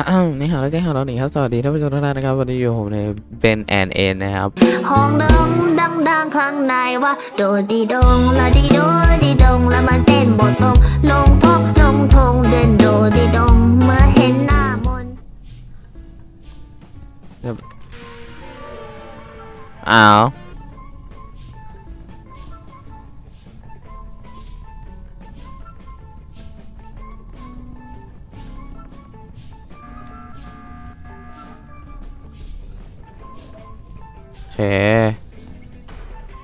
อ้าวนี่ฮาวแล้วแจ้งฮาวแล้วนี่ครับ สวัสดีท่านผู้ชมทุกท่านนะครับ วันนี้อยู่ผมในเบนแอนเอ็นนะครับ ห้องดังดังดังข้างในว่า โดดีดงละดีโดดีดงแล้วมันเต้นบทตรงลงทกลงทงเดินโดดีดงเมื่อเห็นหน้ามนต์อ้าว เค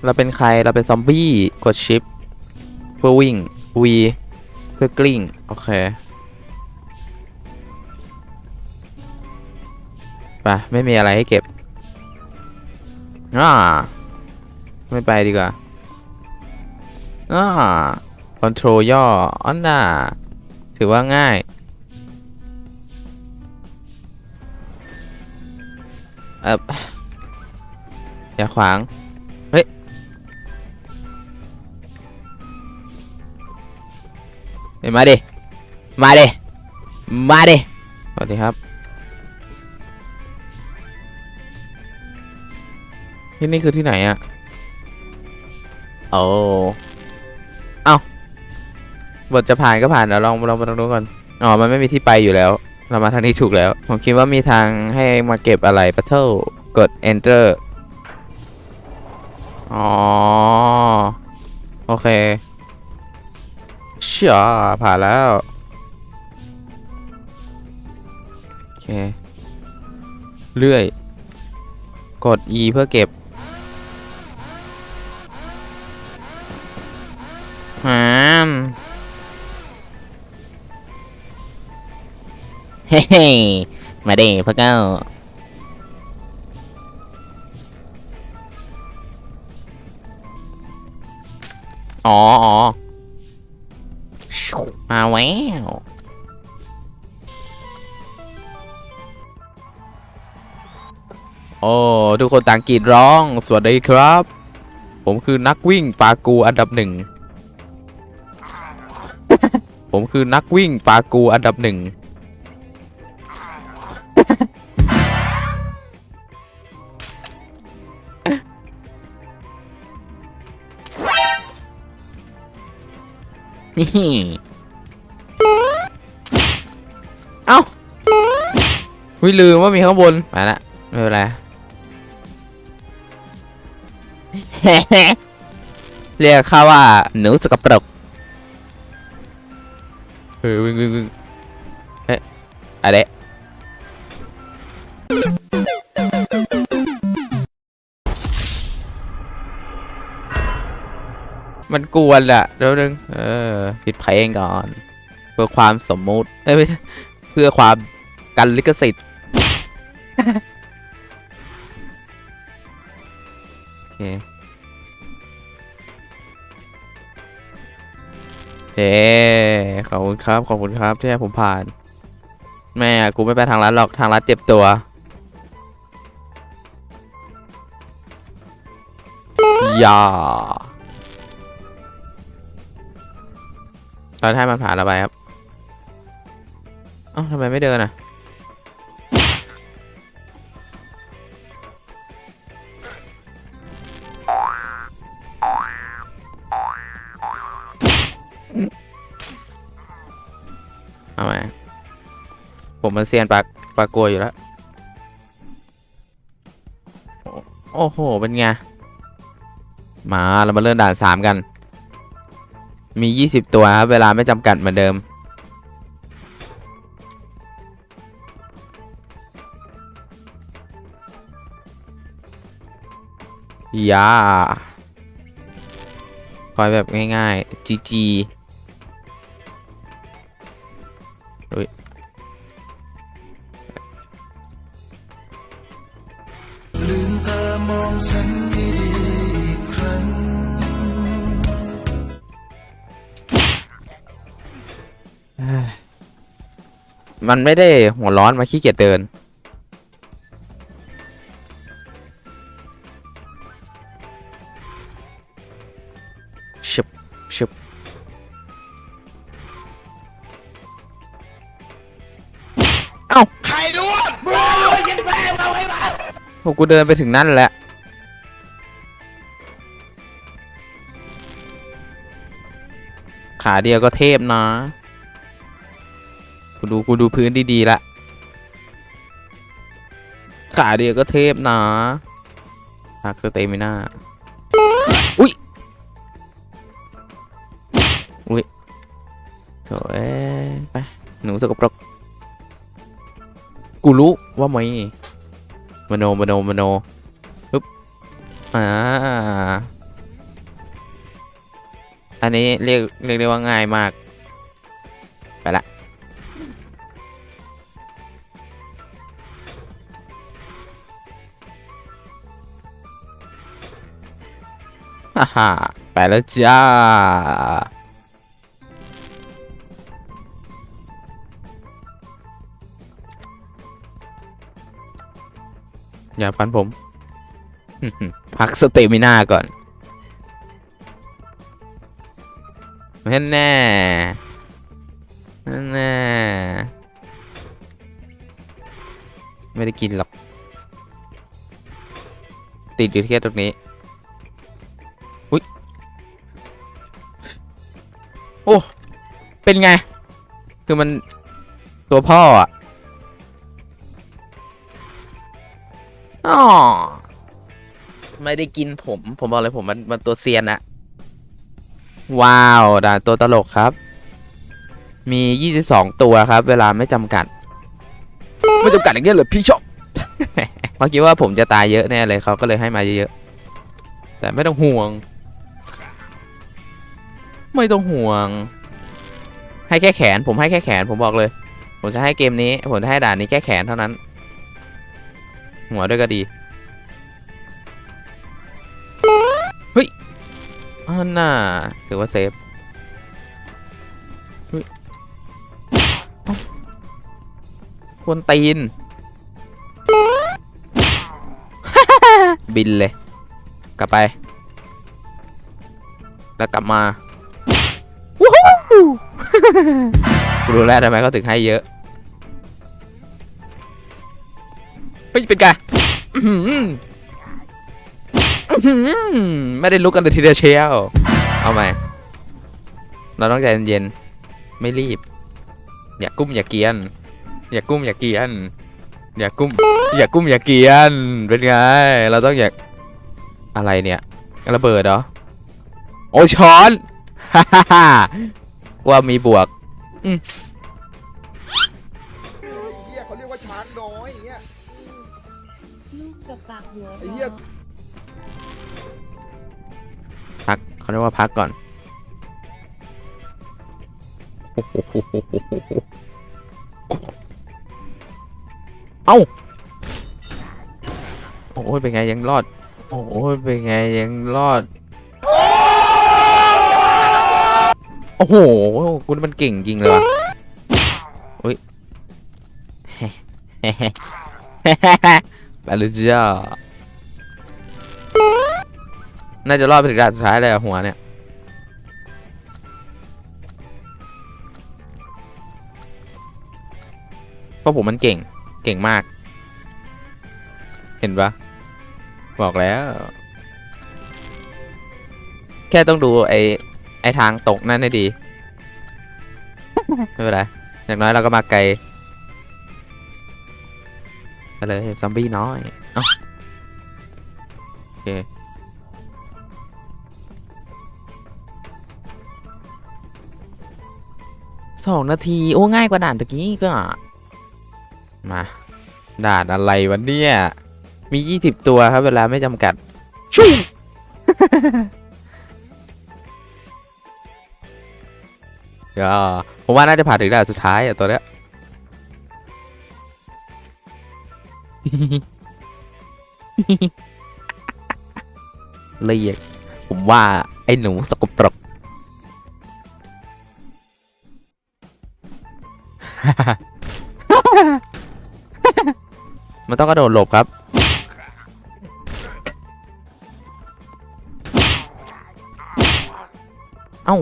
เราเป็นใครเราเป็นซอมบี้กดชิปเพื่อวิ่ง V เพื่อกลิ้ง โอเคไปไม่มีอะไรให้เก็บอ่าไม่ไปดีกว่าอ่าคอนโทรลย่ออันน่าถือว่าง่ายเออ อย่าขวางเฮ้ยเฮ้ย มาดิ มาดิ มาดิ สวัสดีครับ ที่นี่คือที่ไหนอะโอ้เอ้าบทจะผ่านก็ผ่านเดี๋ยวลองลองมาดูก่อน อ๋อ มันไม่มีที่ไปอยู่แล้ว เรามาทางนี้ถูกแล้ว ผมคิดว่ามีทางให้มาเก็บอะไร Battle กด Enter อ๋อ โอเค เชื่อผ่านแล้ว โอเค เลื่อย กด E เพื่อเก็บหามเฮ้ยมาดิพวกเก้า อ๋ออ๋อชิวมาแววโอ้ทุกคนต่างกรีดร้อง สวัสดีครับ ผมคือนักวิ่งปากูอันดับหนึ่ง ผมคือนักวิ่งปากูอันดับหนึ่ง นี่เอ้าวิลืมว่ามีข้างบนมาละไม่เป็นไรเรียกข้าว่าหนูสกปรกเออวิ่งวิ่งวิ่งเอ๊ะอะไร มันกวนอะเดี๋ยวนึงเออปิดเพลงก่อน เพื่อความสมมุติเอ้ยไม่เพื่อความกันลิขสิทธิ์โอเคเย้ขอบคุณครับ ขอบคุณครับที่ให้ผมผ่าน แม่กูไม่ไปทางรัดหรอกทางรัดเจ็บตัวย่า เราให้มันผ่านเราไปครับเอ้าทำไมไม่เดินอะเอาไหมผมมันเซียนปากปากกลัวอยู่แล้วโอ้โอ้โห เป็นไง มาเรามาเริ่มด่านสามกัน มี 20 ตัวครับเวลาไม่จำกัดเหมือนเดิม ยาคอยแบบง่ายๆ GG ลื มันไม่ได้หัวร้อนมาขี้เกียจเดินชุบชุบเอ้าใครด้วนโหกูเดินไปถึงนั่นแหละ ขาเดียวก็เทพนะ กูดูกูดูพื้นดีๆละขาเดียวก็เทพนะพักสเตมิน่าอุ้ย อุ้ยโถเอ้ยไป หนูสกปรก กูรู้ว่าไม่มโนมโนมโนปึ๊บอ่า อันนี้เรียกเรียกได้ว่าง่ายมาก ไปละ ฮ่าฮ่าไปแล้วจ้า อย่าฟันผม พักสเตมิน่าก่อนแน่แน่แน่ไม่ได้กินหรอก ติดอยู่แค่ตรงนี้ เป็นไง คือมันตัวพ่ออะอ๋อไม่ได้กินผม ผมบอกเลยผมมันมันตัวเซียนอะว้าวด่านตัวตลกครับ มี 22 ตัวครับ เวลาไม่จำกัด ไม่จำกัดอย่างเงี้ยเหรอพี่ชอบเมื่อกี้ว่าผมจะตายเยอะแน่เลยเขาก็เลยให้มาเยอะๆแต่ไม่ต้องห่วง ไม่ต้องห่วง ให้แค่แขน ผมให้แค่แขนผมบอกเลย ผมจะให้เกมนี้ ผมจะให้ด่านนี้แค่แขนเท่านั้น หัวด้วยก็ดีเฮ้ยอันน่าถือว่าเซฟเฮ้ยเอ้าควรตีน บินเลย กลับไป แล้วกลับมา รู้แล้วทำไมเขาถึงให้เยอะเฮ้ยเป็นไงไม่ได้ลุกกันเลยทีเดียวเชียว เอาไหมเราต้องใจเย็นๆไม่รีบ อย่ากุ้มอย่าเกียน อย่ากุ้มอย่าเกียน อย่ากุ้ม อย่ากุ้มอย่าเกียน เป็นไง เราต้องอย่าอะไรเนี่ย ระเบิดเหรอ โอช้อน ฮ่าฮ่า ว่ามีบวกเฮียเขาเรียกว่าช้างน้อยอย่างเงี้ยลูกกับปากหัวไอ้เหี้ยพักเขาเรียกว่าพักก่อนเอ้าโอ้ยเป็นไงยังรอด โอ้ยเป็นไงยังรอด อ้โหคุณมันเก่งจริงเลยว่ะอุ้ยไปเลยจ้าน่าจะรอดไปถึงด่านสุดท้ายเลยอะหัวเนี่ยเพราะผมมันเก่ง เก่งมาก เห็นปะบอกแล้ว แค่ต้องดูไอ ไอทางตกนั่นให้ดี ไม่เป็นไร อย่างน้อยเราก็มาไกลไปเลยซอมบี้น้อยเอ้าโอเคสองนาที โอ้ ง่ายกว่าด่านตะกี้ก็ มา ด่านอะไรวะเนี่ย มี 20 ตัวครับ เวลาไม่จำกัดชู อย่าผมว่าน่าจะผ่านถึงด่านสุดท้ายอะตัวเนี้ยเรียกผมว่าไอ้หนูสกปรกมันต้องกระโดดหลบครับ เอ้า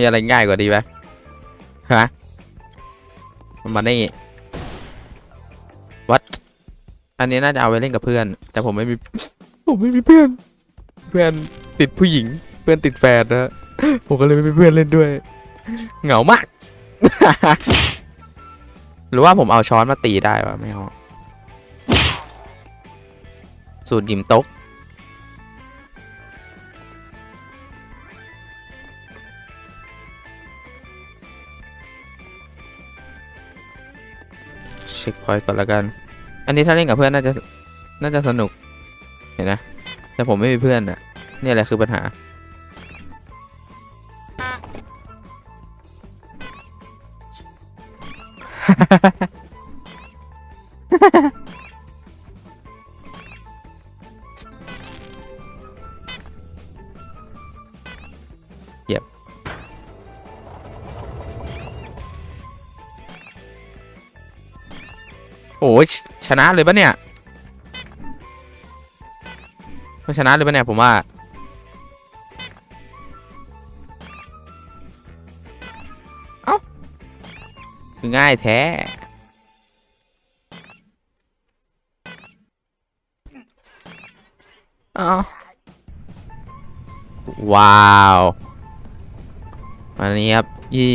มีอะไรง่ายกว่าดีไหมฮะมันมานี่วัด อันนี้น่าจะเอาไว้เล่นกับเพื่อน แต่ผมไม่มี ผมไม่มีเพื่อน เพื่อนติดผู้หญิง เพื่อนติดแฟนนะ ผมก็เลยไม่มีเพื่อนเล่นด้วย เหงามาก หรือว่าผมเอาช้อนมาตีได้ปะไม่เอา สูตรยิมโต๊ก เช็คพอยต์ก่อนละกัน อันนี้ถ้าเล่นกับเพื่อนน่าจะน่าจะสนุก เห็นนะ แต่ผมไม่มีเพื่อนอะนี่แหละคือปัญหา ชนะเลยปะเนี่ยมันชนะเลยปะเนี่ยผมว่า เอ้า คือง่ายแท้อ้าว้าวอันนี้ครับยี่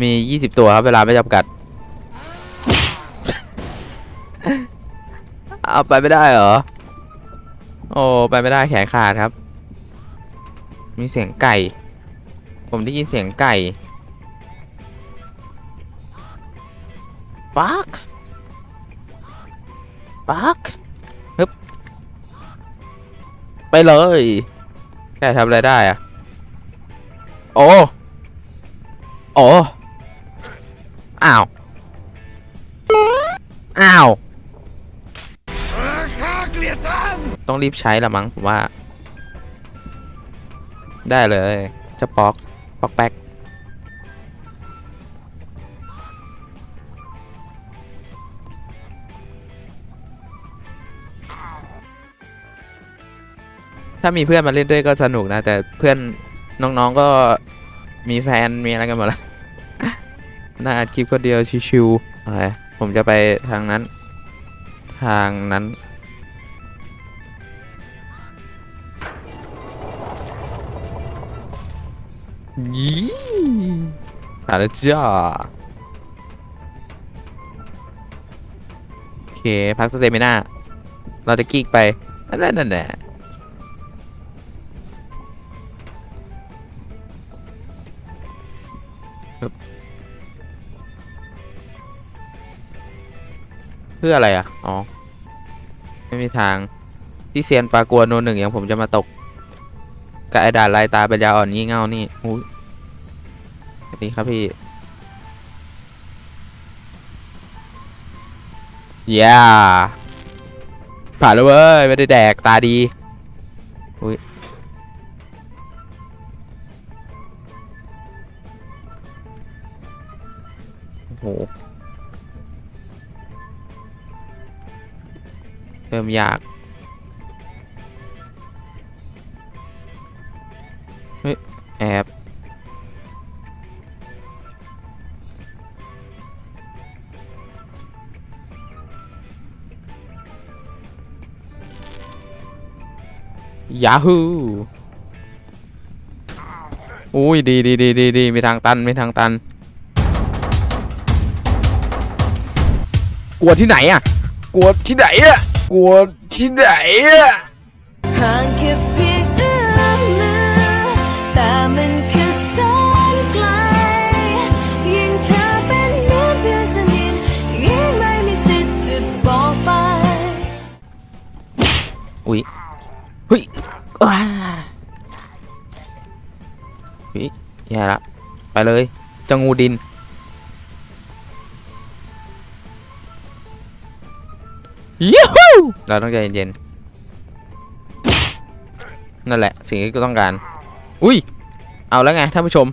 มียี่สิบตัวครับ เวลาไม่จำกัด เอาไปไม่ได้เหรอ โอ้ไปไม่ได้แขนขาดครับ มีเสียงไก่ ผมได้ยินเสียงไก่ปักปักฮึบไปเลยแกทำอะไรได้อะโอ้โอ้อ้าว อ้าว ต้องรีบใช้ละมั้งผมว่า ได้เลยเจะปอกปอกแป๊กถ้ามีเพื่อนมาเล่นด้วยก็สนุกนะ แต่เพื่อนน้องๆก็มีแฟนมีอะไรกันหมดแล้วน่าอัดคลิปคนเดียวชิวๆโอเคผมจะไปทางนั้น ทางนั้น ยี่มาแล้วจ้าโอเค พักสเตมิน่า เราจะกีกไปนั่นแหละนั่นแหละเพื่ออะไรอะ อ๋อ ไม่มีทาง ที่เซียนปลากลัวโนหนึ่งอย่างผมจะมาตก กับไอ้ด่านลายตาปัญญาอ่อนงี่เง่านี่อุ้ยสวัสดีครับพี่ย่าผ่านแล้วเว้ย ไม่ได้แดกตาดี อุ้ยโอ้โหเริ่มยาก ยาฮูอุ้ยดีดีดีดีดีมีทางตันมีทางตัน กลัวที่ไหนอะ กลัวที่ไหนอะ กลัวที่ไหนอะ เลยเจะงูดิน ยูฮูเราต้องใจเย็นๆนั่นแหละ สิ่งที่กูต้องการ อุ้ย เอาแล้วไงท่านผู้ชม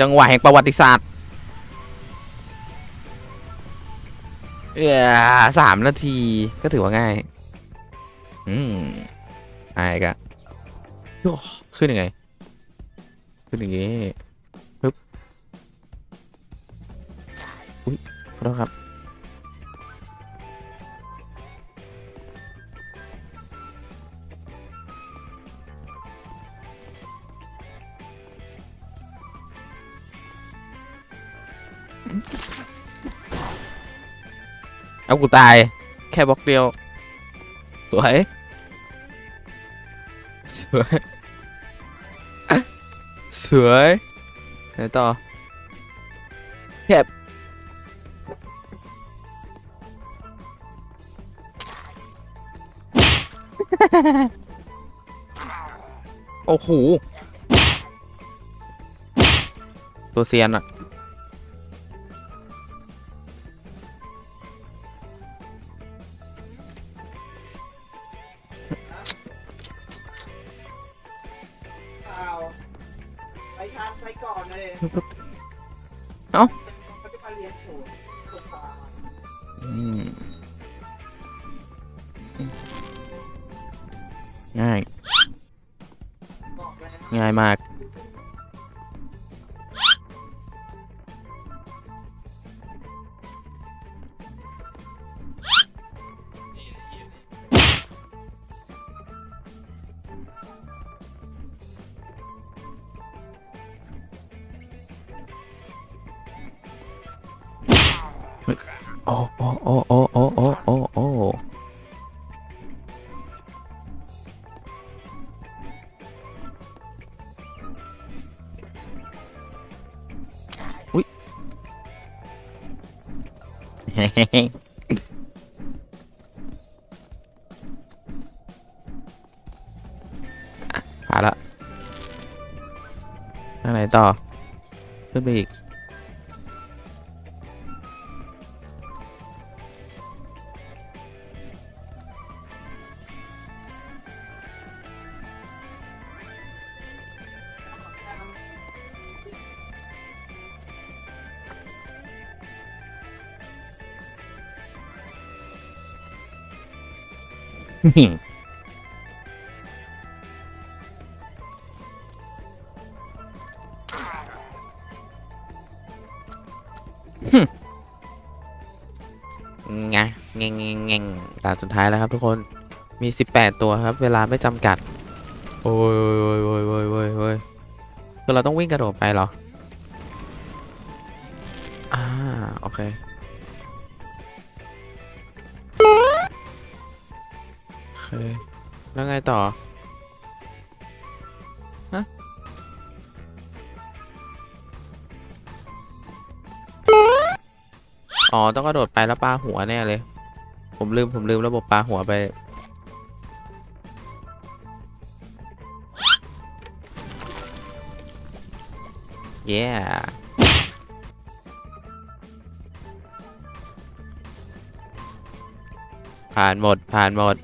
จังหวะแห่งประวัติศาสตร์เออสามนาทีก็ถือว่าง่าย อืม อะไรกันโอ้ขึ้นยังไง ขึ้นอย่างงี้ปึ๊บอุ้ยขอโทษครับเอากูตาย แค่บล็อกเดียว สวย สวย สวยไหนต่อแคบโอ้โห ตัวเซียนอะ ง่าย ง่ายมาก หาละทางไหนต่อ ขึ้นไปอีก ไงงงงงงตาสุดท้ายแล้วครับทุกคน มี 18 ตัวครับ เวลาไม่จำกัด โอ้ยโอ้ยโอ้ยโอ้ยโอ้ยโอ้ยคือเราต้องวิ่งกระโดดไปเหรอ อ่า โอเค ต่อ ฮะ อ๋อ ต้องกระโดดไปแล้วปลาหัวแน่เลย ผมลืม ผมลืมระบบปลาหัวไป เย้ผ่านหมด ผ่านหมด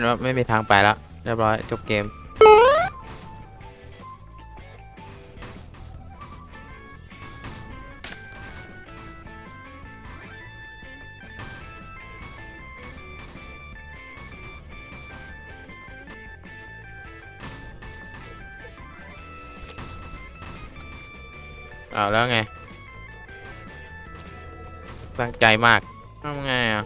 ไม่ไม่มีทางไปแล้วเรียบร้อยจบเกมเอาแล้วไง ตั้งใจมากทำไงอะ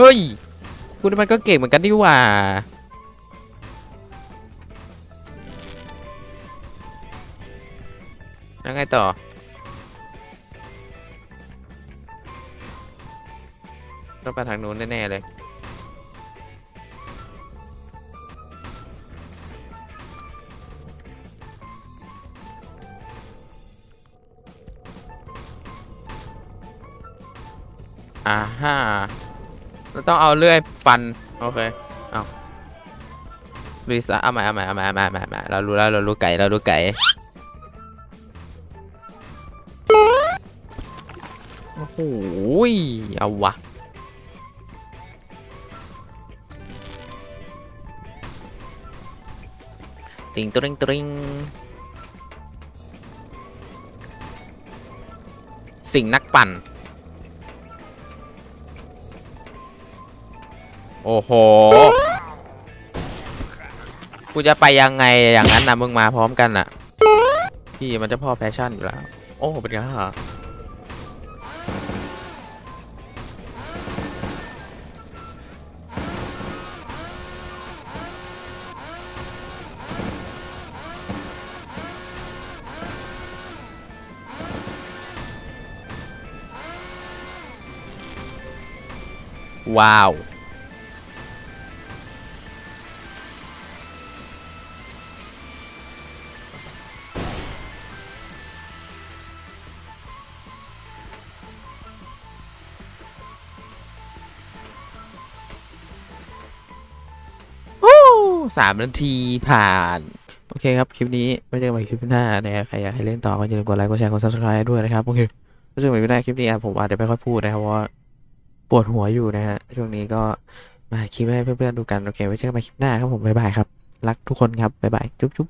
เฮ้ย คุณมันก็เก่งเหมือนกันดีว่า แล้วไงต่อ ต้องไปทางนู้นแน่ๆเลยอ่าฮะ ต้องเอาเลื่อยฟัน โอเค เอาลุยซะเอาใหม่เอาใหม่เอาใหม่เอาใหม่เอาใหม่เอาใหม่เรารู้แล้วเรารู้ไก่เรารู้ไก่ โอ้โหเอาวะติงตริงตริงสิ่งนักปั่น โอ้โห กูจะไปยังไงอย่างนั้นนะมึงมาพร้อมกันน่ะพี่มันจะพ่อแฟชั่นอยู่แล้ว โอ้เป็นไงฮะว้าว สามนาทีผ่าน โอเคครับ คลิปนี้ไว้เจอกันใหม่คลิปหน้านะครับใครอยากให้เล่นต่อก็อย่าลืมกดไลค์กดแชร์กด subscribe ด้วยนะครับ โอเคไว้เจอกันใหม่คลิปหน้าคลิปนี้อะผมอาจจะไม่ค่อยพูดนะครับเพราะว่าปวดหัวอยู่นะฮะช่วงนี้ก็มาคลิปให้เพื่อนๆดูกัน โอเคไว้เจอกันใหม่คลิปหน้าครับผมบ๊ายบายครับ รักทุกคนครับบ๊ายบายจุ๊บจุ๊บ